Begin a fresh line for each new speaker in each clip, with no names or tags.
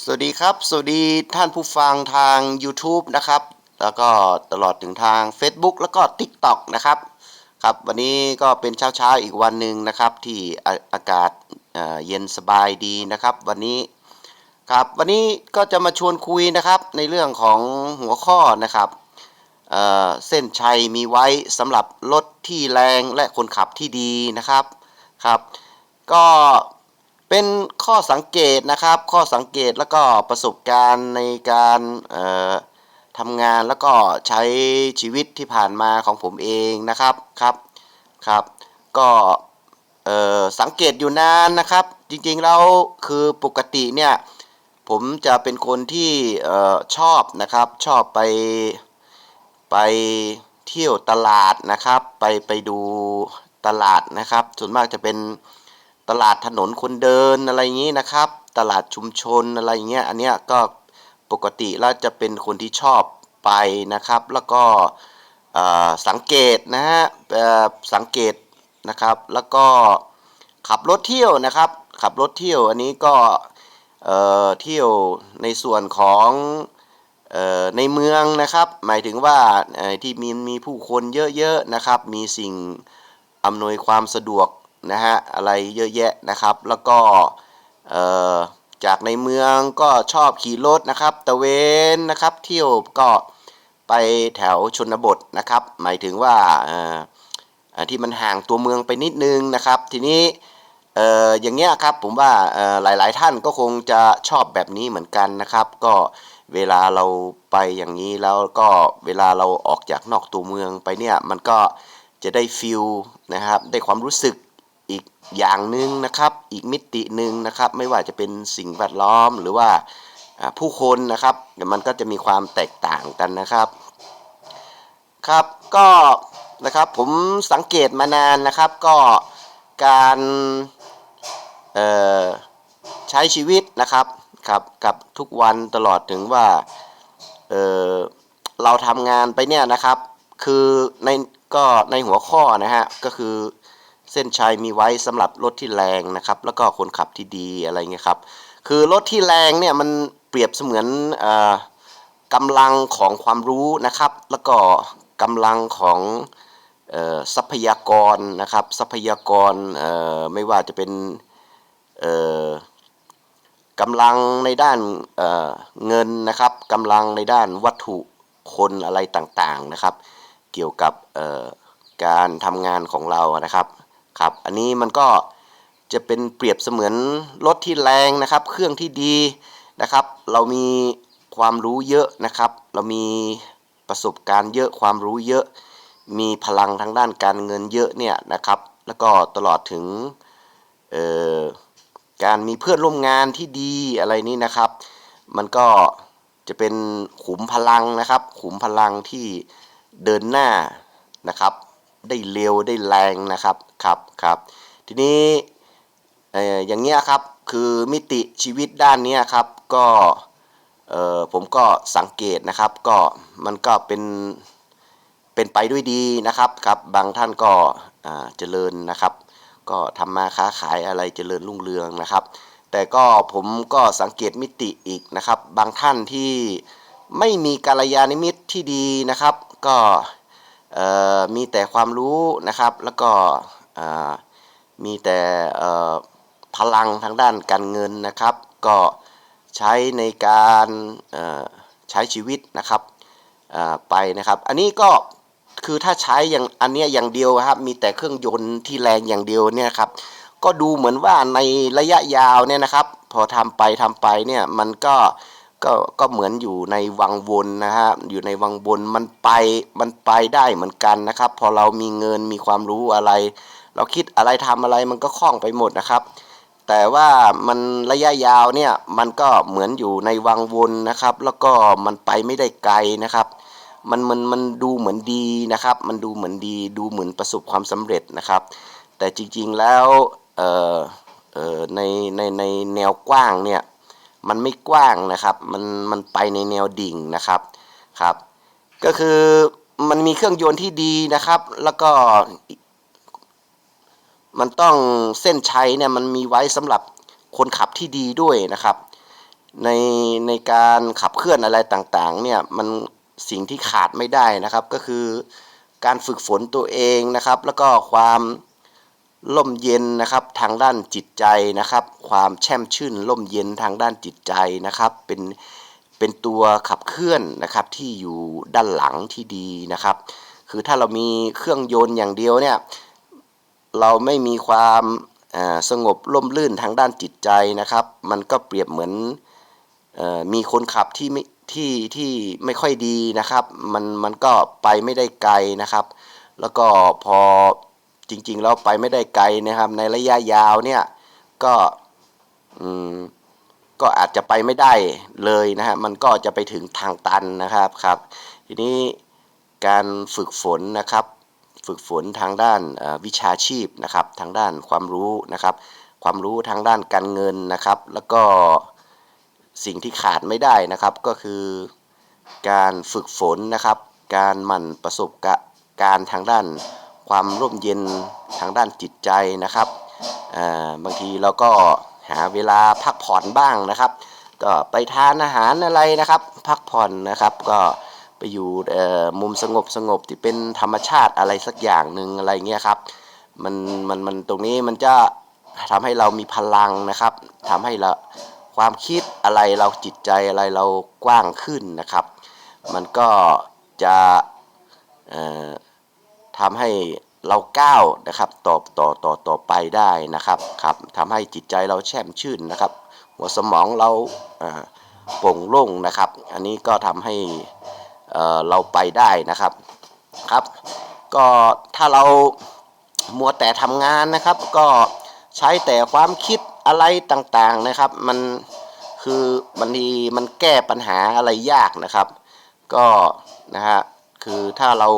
สวัสดีครับ สวัสดีท่านผู้ฟังทาง YouTube นะครับ แล้วก็ตลอดถึงทาง Facebook แล้วก็ TikTok นะครับ ครับ วันนี้ก็เป็นเช้าเช้าๆอีกวันหนึ่งนะครับ ที่อากาศเอ่อเย็นสบายดีนะครับ วันนี้ครับวันนี้ก็จะมาชวนคุยนะครับในเรื่องของหัวข้อนะครับเเส้นชัยมีไว้สำหรับรถที่แรงและคนขับที่ดีนะครับครับ ก็ เป็นข้อสังเกตนะครับ ข้อสังเกตแล้วก็ประสบการณ์ในการทำงานแล้วก็ใช้ชีวิตที่ผ่านมาของผมเองนะครับครับครับ ก็สังเกตอยู่นานนะครับ จริงๆแล้วคือปกติเนี่ยผมจะเป็นคนที่อชอบนะครับชอบไปไปเที่ยวตลาดนะครับ ไปไปดูตลาดนะครับ ส่วนมากจะเป็น ตลาดถนนคนเดินอะไรอย่างนี้นะครับ ตลาดชุมชนอะไรอย่างเงี้ยอันเนี้ยก็ปกติแล้วจะเป็นคนที่ชอบไปนะครับ แล้วก็สังเกตนะฮะสังเกตนะครับ แล้วก็ขับรถเที่ยวนะครับ ขับรถเที่ยวอันนี้ก็เที่ยวในส่วนของออในเมืองนะครับ หมายถึงว่าที่มีมีผู้คนเยอะๆนะครับ มีสิ่งอำนวยความสะดวก นะฮะอะไรเยอะแยะนะครับ แล้วก็จากในเมืองก็ชอบขี่รถนะครับตะเวนนะครับเที่ยวก็ไปแถวชนบทนะครับ หมายถึงว่าที่มันห่างตัวเมืองไปนิดนึงนะครับ ทีนี้อย่างเงี้ยครับผมว่าหลาย ๆ ท่านก็คงจะชอบแบบนี้เหมือนกันนะครับ ก็เวลาเราไปอย่างนี้แล้วก็เวลาเราออกจากนอกตัวเมืองไปเนี่ยมันก็จะได้ฟิลนะครับ ได้ความรู้สึก อีกอย่างหนึ่งนะครับ อีกมิติหนึ่งนะครับ ไม่ว่าจะเป็นสิ่งแวดล้อมหรือว่าผู้คนนะครับมันก็จะมีความแตกต่างกันนะครับ ครับก็นะครับผมสังเกตมานานนะครับก็การใช้ชีวิตนะครับครับกับทุกวันตลอดถึงว่าเเราทำงานไปเนี่ยนะครับ คือในก็ในหัวข้อนะฮะก็คือ เส้นชัยมีไว้สำหรับรถที่แรงนะครับ แล้วก็คนขับที่ดีอะไรเงี้ยครับ คือรถที่แรงเนี่ยมันเปรียบเสมือนอ่อกำลังของความรู้นะครับ แล้วก็กำลังของทรัพยากรนะครับ ทรัพยากรไม่ว่าจะเป็นกำลังในด้านเเงินนะครับกำลังในด้านวัตถุคนอะไรต่างๆนะครับ เกี่ยวกับการทำงานของเรานะครับ ครับ อันนี้มันก็จะเป็นเปรียบเสมือนรถที่แรงนะครับ เครื่องที่ดีนะครับ เรามีความรู้เยอะนะครับ เรามีประสบการณ์เยอะความรู้เยอะ มีพลังทางด้านการเงินเยอะเนี่ยนะครับ แล้วก็ตลอดถึงการมีเพื่อนร่วมงานที่ดีอะไรนี้นะครับ มันก็จะเป็นขุมพลังนะครับ ขุมพลังที่เดินหน้านะครับ ได้เร็วได้แรงนะครับครับครับทีนี้เอ่ออย่างเงี้ยครับคือมิติชีวิตด้านเนี้ยครับก็เอ่อผมก็สังเกตนะครับก็มันก็เป็นเป็นไปด้วยดีนะครับครับบางท่านก็เจริญนะครับ ก็ทำมาค้าขายอะไรเจริญรุ่งเรืองนะครับ แต่ก็ผมก็สังเกตมิติอีกนะครับ บางท่านที่ไม่มีกัลยาณมิตที่ดีนะครับ ก็ มีแต่ความรู้นะครับ แล้วก็มีแต่พลังทางด้านการเงินนะครับ ก็ใช้ในการใช้ชีวิตนะครับไปนะครับ อันนี้ก็คือถ้าใช้อย่างอันนี้อย่างเดียวครับ มีแต่เครื่องยนต์ที่แรงอย่างเดียวเนี่ยครับ ก็ดูเหมือนว่าในระยะยาวเนี่ยนะครับ พอทำไปทำไปเนี่ยมันก็ ก็ก็เหมือนอยู่ในวังวนนะฮะอยู่ในวังวนมันไปมันไปได้เหมือนกันนะครับ พอเรามีเงินมีความรู้อะไร เราคิดอะไรทำอะไรมันก็คล่องไปหมดนะครับ แต่ว่ามันระยะยาวเนี่ยมันก็เหมือนอยู่ในวังวนนะครับ แล้วก็มันไปไม่ได้ไกลนะครับ มันมันมันดูเหมือนดีนะครับ มันดูเหมือนดีดูเหมือนประสบความสำเร็จนะครับ แต่จริงๆแล้วเอ่อเอ่อในในในแนวกว้างเนี่ย มันไม่กว้างนะครับ มันมันไปในแนวดิ่งนะครับครับ ก็คือมันมีเครื่องยนต์ที่ดีนะครับ แล้วก็ มันต้องเส้นชัยเนี่ยมันมีไว้สำหรับคนขับที่ดีด้วยนะครับ ในในการขับเคลื่อนอะไรต่างๆ เนี่ยมันสิ่งที่ขาดไม่ได้นะครับ ก็คือการฝึกฝนตัวเองนะครับ แล้วก็ความ ร่มเย็นนะครับทางด้านจิตใจนะครับ ความแช่มชื่นร่มเย็นทางด้านจิตใจนะครับ เป็นเป็นตัวขับเคลื่อนนะครับที่อยู่ด้านหลังที่ดีนะครับ คือถ้าเรามีเครื่องยนต์อย่างเดียวเนี่ยเราไม่มีความสงบร่มรื่นทางด้านจิตใจนะครับ มันก็เปรียบเหมือนอมีคนขับที่ไม่ที่ที่ไม่ค่อยดีนะครับ มันมันก็ไปไม่ได้ไกลนะครับ แล้วก็พอ จริงๆแล้วไปไม่ได้ไกลนะครับ ในระยะยาวเนี่ยก็อืมก็อาจจะไปไม่ได้เลยนะฮะมันก็จะไปถึงทางตันนะครับครับ ทีนี้การฝึกฝนนะครับ ฝึกฝนทางด้านวิชาชีพนะครับ ทางด้านความรู้นะครับ ความรู้ทางด้านการเงินนะครับ แล้วก็สิ่งที่ขาดไม่ได้นะครับก็คือการฝึกฝนนะครับ การหมั่นประสบกะการทางด้าน ความร่มเย็นทางด้านจิตใจนะครับอ่าบางทีเราก็หาเวลาพักผ่อนบ้างนะครับ ก็ไปทานอาหารอะไรนะครับ พักผ่อนนะครับก็ไปอยู่เอ่อมุมสงบสงบที่เป็นธรรมชาติอะไรสักอย่างหนึ่งอะไรเงี้ยครับมันมันมันตรงนี้มันจะทำให้เรามีพลังนะครับทำให้เราความคิดอะไรเราจิตใจอะไรเรากว้างขึ้นนะครับ มันก็จะเอ่อ ทำให้เราก้าวนะครับต่อต่อต่อต่อไปได้นะครับครับทำให้จิตใจเราแช่มชื่นนะครับ หัวสมองเราโปร่งโล่งนะครับ อันนี้ก็ทำให้เราไปได้นะครับครับ ก็ถ้าเรามัวแต่ทำงานนะครับ ก็ใช้แต่ความคิดอะไรต่างๆนะครับ มันคือบางทีมันแก้ปัญหาอะไรยากนะครับ ก็นะฮะคือถ้าเรา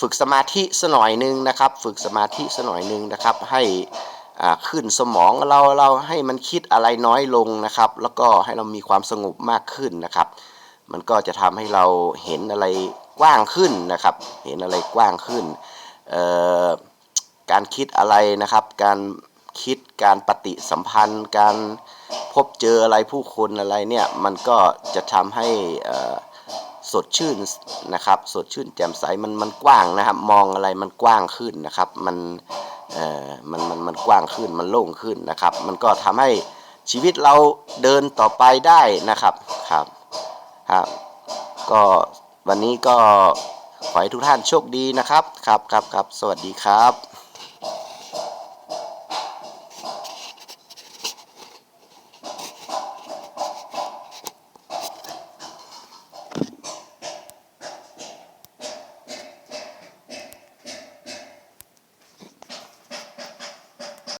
ฝึกสมาธิสหน่อยหนึงนะครับ ฝึกสมาธิสหน่อยหนึงนะครับ ให้ขึ้นสมองเราเราให้มันคิดอะไรน้อยลงนะครับ แล้วก็ให้เรามีความสงบมากขึ้นนะครับ มันก็จะทำให้เราเห็นอะไรกว้างขึ้นนะครับ เห็นอะไรกว้างขึ้น การคิดอะไรนะครับ การคิดการปฏิสัมพันธ์ การพบเจออะไรผู้คนอะไรเนี่ย มันก็จะทำให้อ่อ สดชื่นนะครับสดชื่นแจ่มใสมันมันกว้างนะครับมองอะไรมันกว้างขึ้นนะครับมันเอ่อมันมันมันกว้างขึ้นมันโล่งขึ้นนะครับ มันก็ทำให้ชีวิตเราเดินต่อไปได้นะครับครับครับก็วันนี้ก็ขอให้ทุกท่านโชคดีนะครับครับครับครับสวัสดีครับ